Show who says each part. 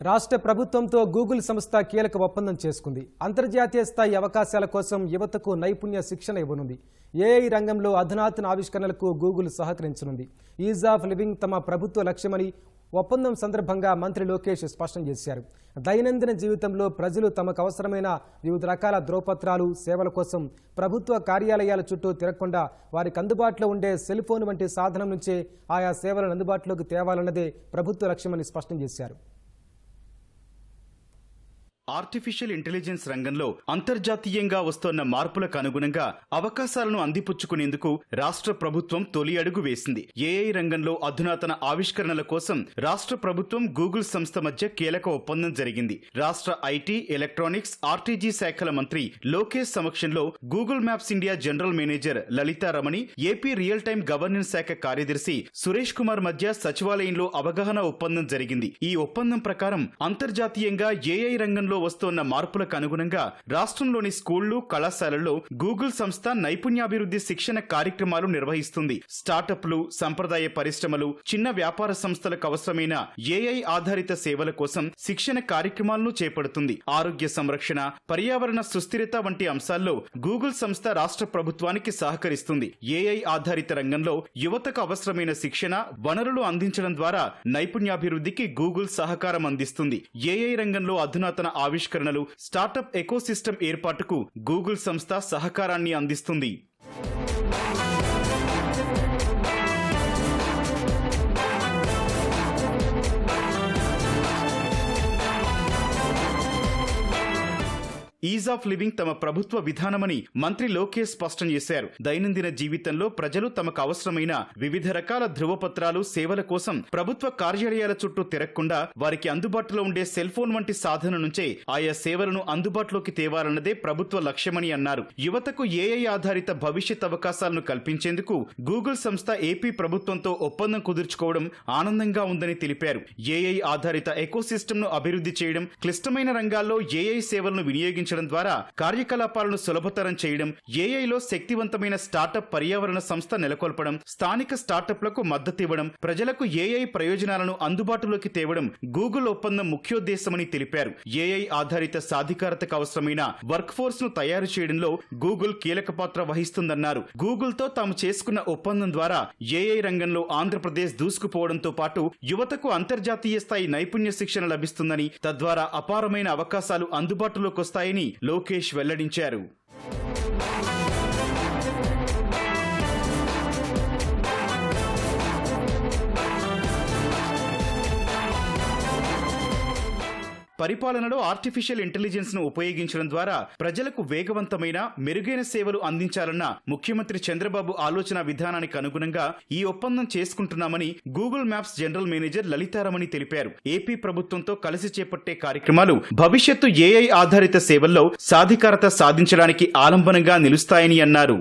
Speaker 1: రాష్ట్ర ప్రభుత్వంతో గూగుల్ సంస్థ కీలక ఒప్పందం చేసుకుంది. అంతర్జాతీయ స్థాయి అవకాశాల కోసం యువతకు నైపుణ్య శిక్షణ ఇవ్వనుంది. ఏఐ రంగంలో అధునాతన ఆవిష్కరణలకు గూగుల్ సహకరించనుంది. ఈజ్ ఆఫ్ లివింగ్ తమ ప్రభుత్వ లక్ష్యమని ఒప్పందం సందర్భంగా మంత్రి లోకేష్ స్పష్టం చేశారు. దైనందిన జీవితంలో ప్రజలు తమకు అవసరమైన వివిధ రకాల ధ్రువపత్రాలు సేవల కోసం ప్రభుత్వ కార్యాలయాల చుట్టూ తిరగకుండా వారికి అందుబాటులో ఉండే సెల్ ఫోన్ వంటి సాధనం నుంచే ఆయా సేవలను అందుబాటులోకి తేవాలన్నదే ప్రభుత్వ లక్ష్యమని స్పష్టం చేశారు.
Speaker 2: ఆర్టిఫిషియల్ ఇంటెలిజెన్స్ రంగంలో అంతర్జాతీయంగా వస్తోన్న మార్పులకు అనుగుణంగా అవకాశాలను అందిపుచ్చుకునేందుకు రాష్ట్ర ప్రభుత్వం తొలి అడుగు వేసింది. ఏఐ రంగంలో అధునాతన ఆవిష్కరణల కోసం రాష్ట్ర ప్రభుత్వం గూగుల్ సంస్థ మధ్య కీలక ఒప్పందం జరిగింది. రాష్ట్ర ఐటీ ఎలక్ట్రానిక్స్ ఆర్టీజీ శాఖల మంత్రి లోకేష్ సమక్షంలో Google Maps India general manager Lalitharamani AP real time governance శాఖ కార్యదర్శి సురేష్ కుమార్ మధ్య సచివాలయంలో అవగాహన ఒప్పందం జరిగింది. ఈ ఒప్పందం ప్రకారం అంతర్జాతీయంగా ఏఐ రంగంలో వస్తోన్న మార్పులకు అనుగుణంగా రాష్ట్రంలోని స్కూళ్ళు కళాశాలల్లో గూగుల్ సంస్థ నైపుణ్యాభివృద్ధి శిక్షణ కార్యక్రమాలు నిర్వహిస్తుంది. స్టార్టప్లు సంప్రదాయ పరిశ్రమలు చిన్న వ్యాపార సంస్థలకు అవసరమైన ఏఐ ఆధారిత సేవల కోసం శిక్షణ కార్యక్రమాలను చేపడుతుంది. ఆరోగ్య సంరక్షణ పర్యావరణ సుస్థిరత వంటి అంశాల్లో గూగుల్ సంస్థ రాష్ట్ర ప్రభుత్వానికి సహకరిస్తుంది. ఏఐ ఆధారిత రంగంలో యువతకు అవసరమైన శిక్షణ వనరులు అందించడం ద్వారా నైపుణ్యాభివృద్ధికి గూగుల్ సహకారం అందిస్తుంది. ఏఐ రంగంలో అధునాతన ఆవిష్కరణలు స్టార్టప్ ఎకోసిస్టమ్ ఏర్పాటుకు గూగుల్ సంస్థ సహకారాన్ని అందిస్తుంది. ఈజ్ ఆఫ్ లివింగ్ తమ ప్రభుత్వ విధానమని మంత్రి లోకేష్ స్పష్టం చేశారు. దైనందిన జీవితంలో ప్రజలు తమకు అవసరమైన వివిధ రకాల ధృవపత్రాలు సేవల కోసం ప్రభుత్వ కార్యాలయాల చుట్టూ తిరగకుండా వారికి అందుబాటులో ఉండే సెల్ ఫోన్ వంటి సాధన నుంచే ఆయా సేవలను అందుబాటులోకి తేవాలన్నదే ప్రభుత్వ లక్ష్యమని అన్నారు. యువతకు ఏఐ ఆధారిత భవిష్యత్ అవకాశాలను కల్పించేందుకు గూగుల్ సంస్థ ఏపీ ప్రభుత్వంతో ఒప్పందం కుదుర్చుకోవడం ఆనందంగా ఉందని తెలిపారు. ఏఐ ఆధారిత ఎకోసిస్టమ్ను అభివృద్ధి చేయడం క్లిష్టమైన రంగాల్లో ఏఐ సేవలను వినియోగించడం ద్వారా కార్యకలాపాలను సులభతరం చేయడం ఏఐలో శక్తివంతమైన స్టార్టప్ పర్యావరణ సంస్థ నెలకొల్పడం స్థానిక స్టార్టప్లకు మద్దతు ఇవ్వడం ప్రజలకు ఏఐ ప్రయోజనాలను అందుబాటులోకి తేవడం గూగుల్ ఒప్పందం ముఖ్యోద్దేశమని తెలిపారు. ఏఐ ఆధారిత సాధికారతకు అవసరమైన వర్క్ ఫోర్స్ను తయారు చేయడంలో గూగుల్ కీలక పాత్ర వహిస్తుందన్నారు. గూగుల్తో తాము చేసుకున్న ఒప్పందం ద్వారా ఏఐ రంగంలో ఆంధ్రప్రదేశ్ దూసుకుపోవడంతో పాటు యువతకు అంతర్జాతీయ స్థాయి నైపుణ్య శిక్షణ లభిస్తుందని తద్వారా అపారమైన అవకాశాలు అందుబాటులోకి వస్తాయని లోకేష్ వెల్లడించారు. పరిపాలనలో ఆర్టిఫిషియల్ ఇంటెలిజెన్స్ను ఉపయోగించడం ద్వారా ప్రజలకు వేగవంతమైన మెరుగైన సేవలు అందించాలన్న ముఖ్యమంత్రి చంద్రబాబు ఆలోచన విధానానికి అనుగుణంగా ఈ ఒప్పందం చేసుకుంటున్నామని Google Maps general manager Lalitharamani తెలిపారు. ఏపీ ప్రభుత్వంతో కలిసి చేపట్టే కార్యక్రమాలు భవిష్యత్తు ఏఐ ఆధారిత సేవల్లో సాధికారత సాధించడానికి ఆలంబనంగా నిలుస్తాయని అన్నారు.